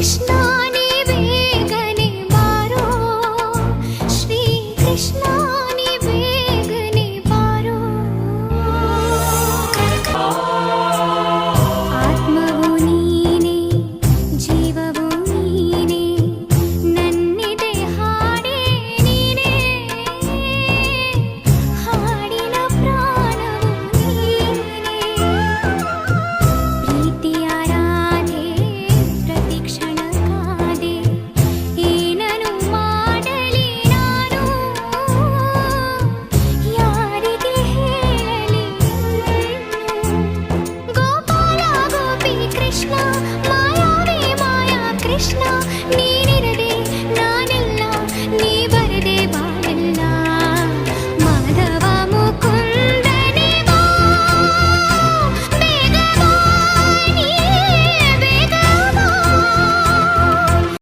कृष्णानि वेगनि मारो श्रीकृष्ण നീ